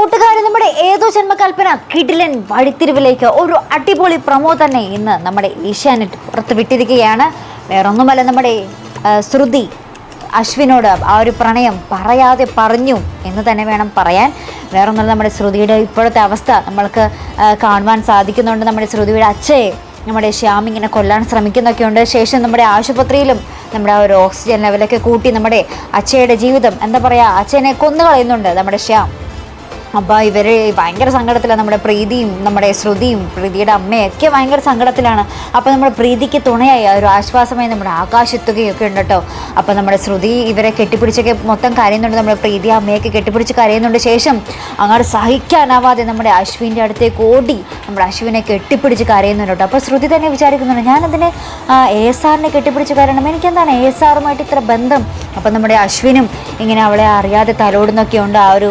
കൂട്ടുകാരെ നമ്മുടെ ഏതോ ജന്മകൽപ്പന കിടിലൻ വഴിത്തിരിവിലേക്ക് ഒരു അടിപൊളി പ്രമോ തന്നെ ഇന്ന് നമ്മുടെ ഏഷ്യാനെറ്റ് പുറത്ത് വിട്ടിരിക്കുകയാണ്. വേറൊന്നുമല്ല നമ്മുടെ ശ്രുതി അശ്വിനോട് ആ ഒരു പ്രണയം പറയാതെ പറഞ്ഞു എന്ന് തന്നെ വേണം പറയാൻ. വേറൊന്നുമല്ല നമ്മുടെ ശ്രുതിയുടെ ഇപ്പോഴത്തെ അവസ്ഥ നമ്മൾക്ക് കാണുവാൻ സാധിക്കുന്നുണ്ട്. നമ്മുടെ ശ്രുതിയുടെ അച്ഛയെ നമ്മുടെ ശ്യാം ഇങ്ങനെ കൊല്ലാൻ ശ്രമിക്കുന്നൊക്കെയുണ്ട്. ശേഷം നമ്മുടെ ആശുപത്രിയിലും നമ്മുടെ ഒരു ഓക്സിജൻ ലെവലൊക്കെ കൂട്ടി നമ്മുടെ അച്ഛയുടെ ജീവിതം എന്താ പറയുക അച്ഛനെ കൊന്നു കളയുന്നുണ്ട് നമ്മുടെ ശ്യാം. അപ്പോൾ ഇവർ ഭയങ്കര സങ്കടത്തിലാണ് നമ്മുടെ പ്രീതിയും നമ്മുടെ ശ്രുതിയും പ്രീതിയുടെ അമ്മയൊക്കെ ഭയങ്കര സങ്കടത്തിലാണ്. അപ്പോൾ നമ്മുടെ പ്രീതിക്ക് തുണയായി. ഒരു ആശ്വാസമായി നമ്മുടെ ആകാശത്തുകയൊക്കെ ഉണ്ട് കേട്ടോ അപ്പോൾ നമ്മുടെ ശ്രുതി ഇവരെ കെട്ടിപ്പിടിച്ചൊക്കെ മൊത്തം കരയുന്നുണ്ട്. നമ്മുടെ പ്രീതി അമ്മയൊക്കെ കെട്ടിപ്പിടിച്ച് കരയുന്നുണ്ട്. ശേഷം അങ്ങോട്ട് സഹിക്കാനാവാതെ നമ്മുടെ അശ്വിന്റെ അടുത്തേക്ക് ഓടി നമ്മുടെ അശ്വിനെ കെട്ടിപ്പിടിച്ച് കരയുന്നുണ്ട് കേട്ടോ അപ്പോൾ ശ്രുതി തന്നെ വിചാരിക്കുന്നുണ്ട് ഞാനതിനെ എ എസ് ആറിനെ കെട്ടിപ്പിടിച്ച് കരയണം. എനിക്കെന്താണ് എ എസ് ആറുമായിട്ട് ഇത്ര ബന്ധം? അപ്പം നമ്മുടെ അശ്വിനും ഇങ്ങനെ അവളെ അറിയാതെ തലോടുന്നൊക്കെ ഉണ്ട്. ആ ഒരു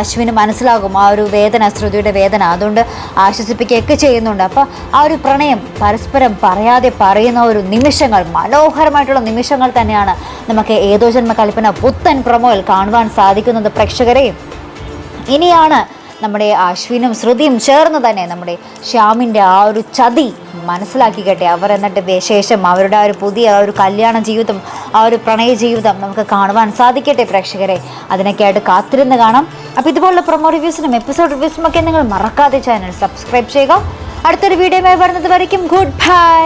അശ്വിന് മനസ്സിലാകും. ആ ഒരു വേദന ശ്രുതിയുടെ വേദന. അതുകൊണ്ട് ആശ്വസിപ്പിക്കുകയൊക്കെ ചെയ്യുന്നുണ്ട്. അപ്പോൾ ആ ഒരു പ്രണയം പരസ്പരം പറയാതെ പറയുന്ന ഒരു നിമിഷങ്ങൾ മനോഹരമായിട്ടുള്ള നിമിഷങ്ങൾ തന്നെയാണ് നമുക്ക് ഏതോ ജന്മ കൽപ്പന പുത്തൻ പ്രമോയിൽ കാണുവാൻ സാധിക്കുന്നത് പ്രേക്ഷകരെയും ഇനിയാണ് നമ്മുടെ അശ്വിനും ശ്രുതിയും ചേർന്ന് തന്നെ നമ്മുടെ ശ്യാമിന്റെ ആ ഒരു ചതി മനസ്സിലാക്കിക്കട്ടെ അവർ എന്നിട്ട് ശേഷം അവരുടെ ആ ഒരു പുതിയ ആ ഒരു കല്യാണ ജീവിതം ആ ഒരു പ്രണയ ജീവിതം നമുക്ക് കാണുവാൻ സാധിക്കട്ടെ പ്രേക്ഷകരെ. അതിനൊക്കെ ആയിട്ട് കാത്തിരുന്ന് കാണാം. അപ്പോൾ ഇതുപോലുള്ള പ്രൊമോ റിവ്യൂസിനും എപ്പിസോഡ് റിവ്യൂസിനും ഒക്കെ നിങ്ങൾ മറക്കാതെ ചാനൽ സബ്സ്ക്രൈബ് ചെയ്യുക. അടുത്തൊരു വീഡിയോയുമായി വരുന്നത് വരയ്ക്കും. Good bye